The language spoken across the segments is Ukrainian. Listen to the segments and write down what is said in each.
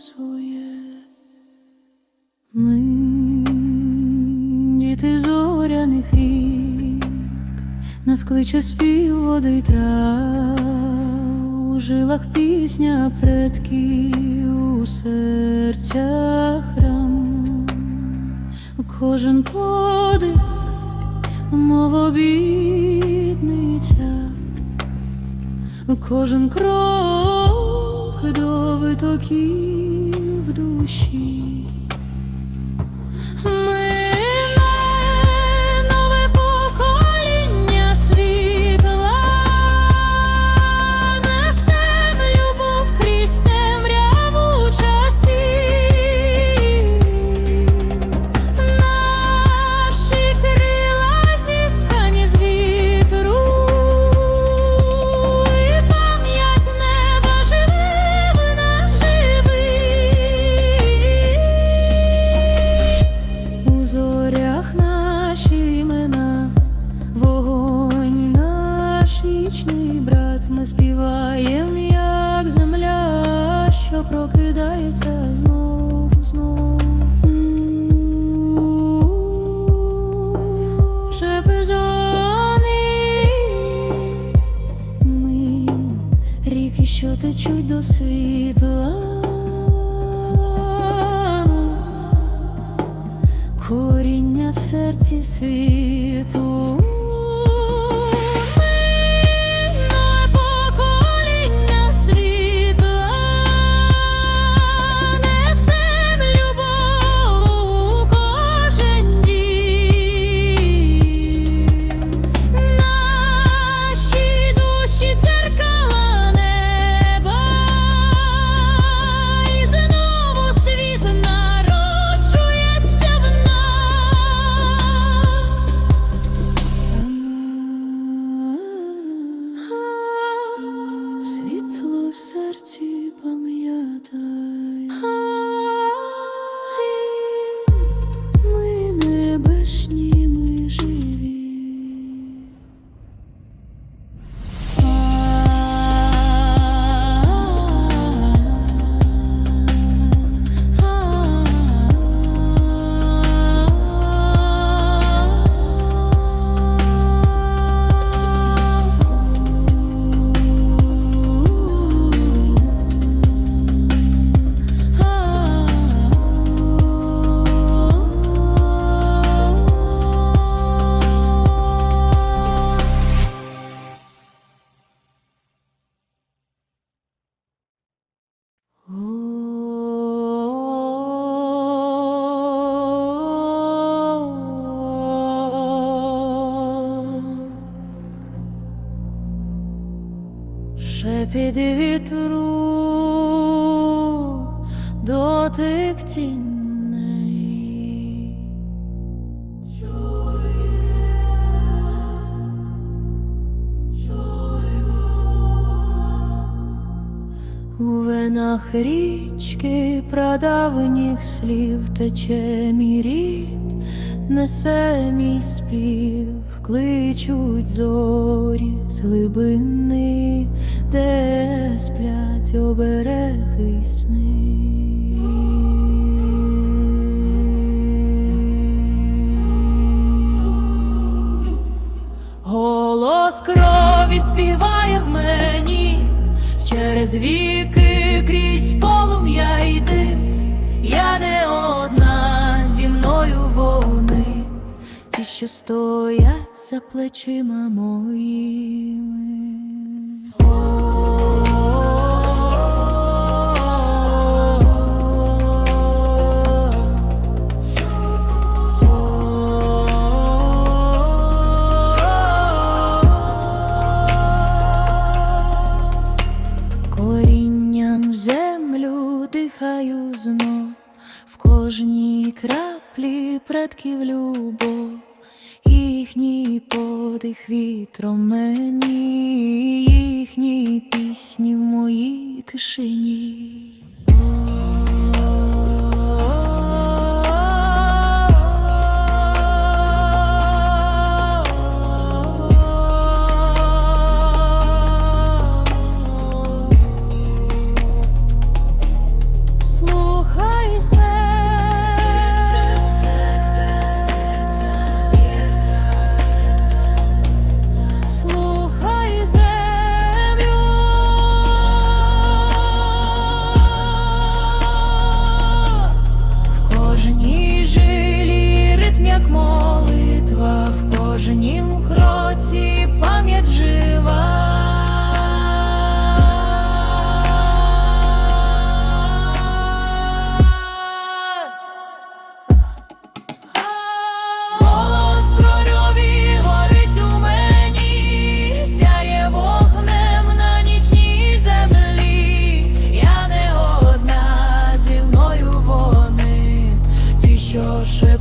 своє. Ми діти зоряних рік, нас кличе спів води й трав, у жилах пісня предків, у серцях храм, кожен подих, мов обітниця, кожен крок до витоків душі. Ми наш вічний брат, ми співаєм, як земля, що прокидається знову, знову. Шепезони, ми ріки, що течуть до світла. Коріння в серці світу. Шепіт вітру, дотик тіней. У венах річки прадавніх слів тече мій рід, несе мій спів, кличуть зорі з де сплять обереги сни. Голос крові співає в мені, через віки крізь полум'я йди, я не одна зі мною вони, ті, що стоять за плечима моїми. Корінням землю дихаю знов, в кожній краплі предків любов, подих вітром мені, їхні пісні в моїй тишині. Вже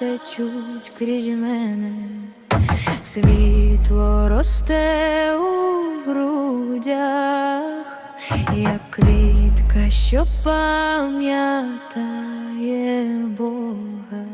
течуть крізь мене, світло росте у грудях, як квітка, що пам'ятає Бога.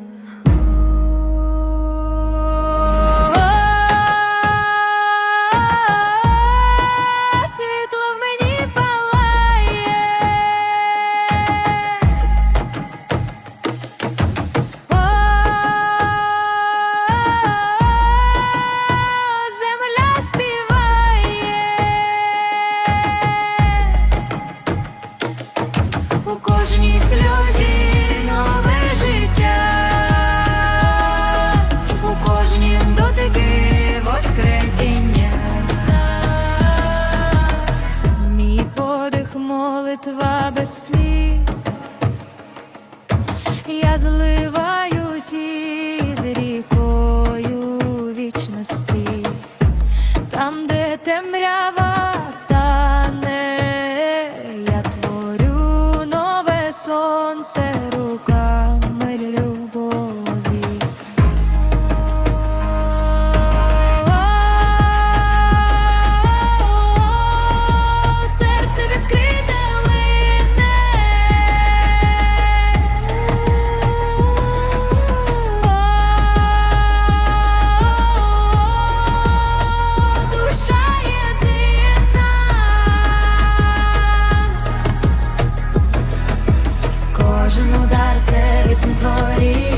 40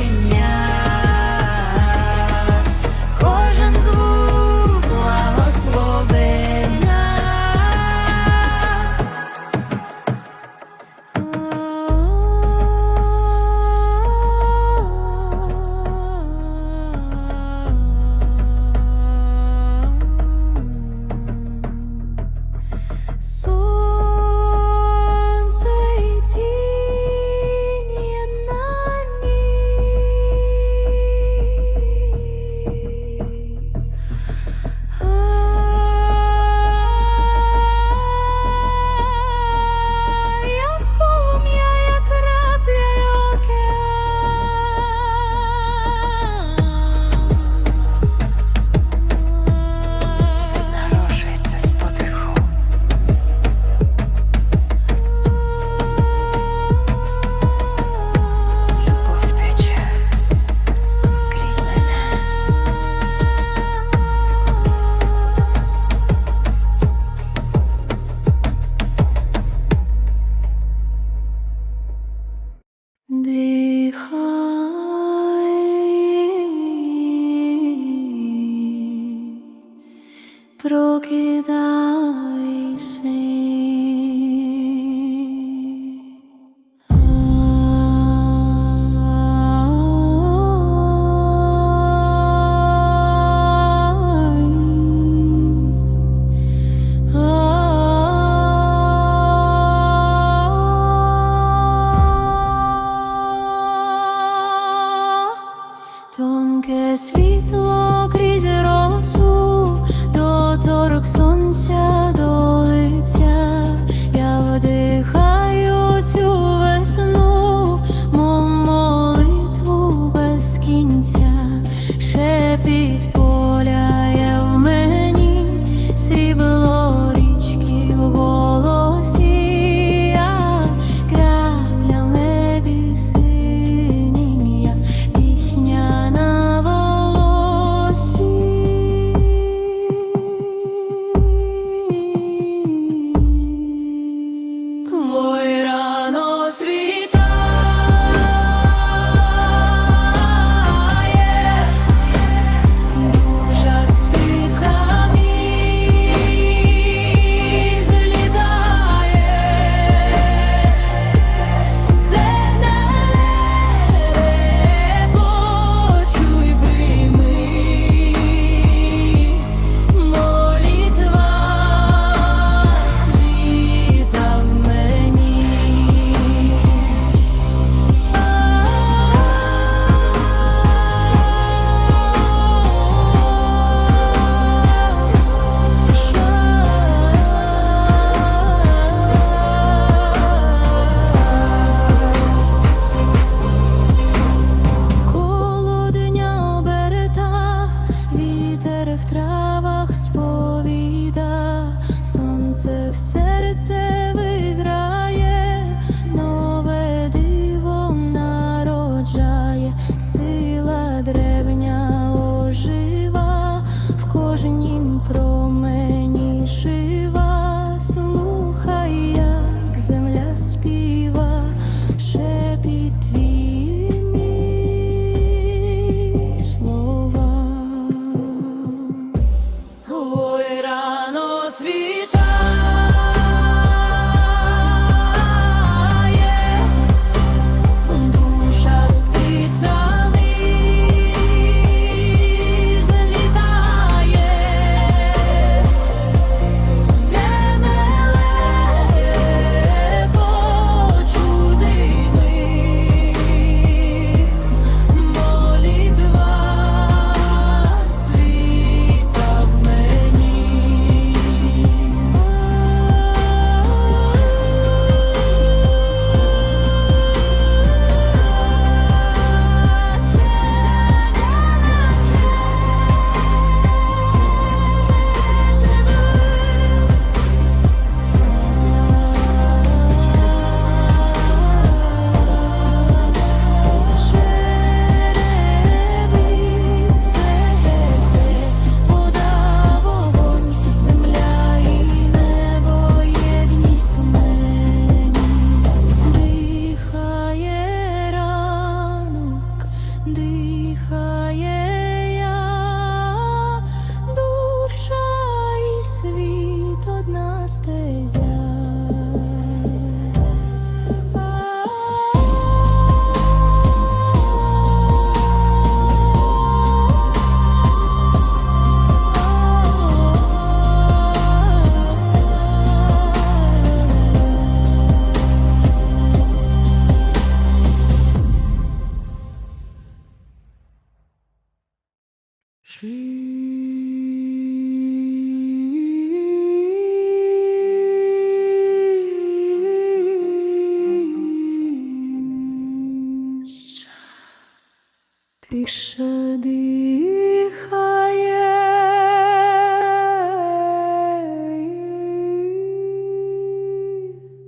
Тиша дихає,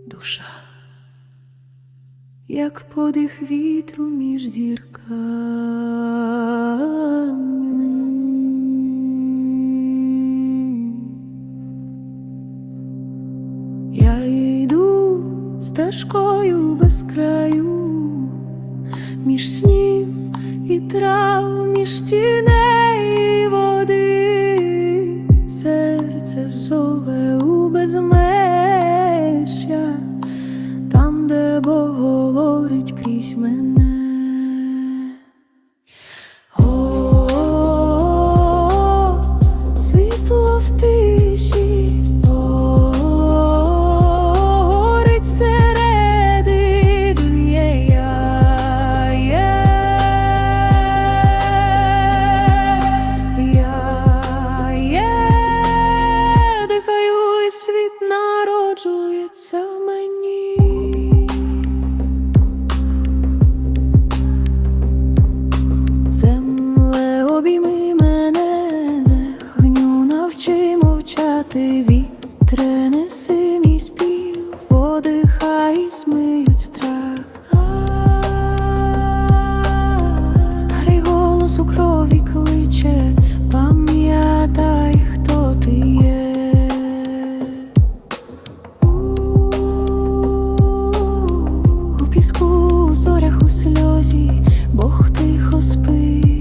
душа, як подих вітру між зірками. Я йду стежкою без. народжується в мене. зорях у сльозі, Бог тихо спить.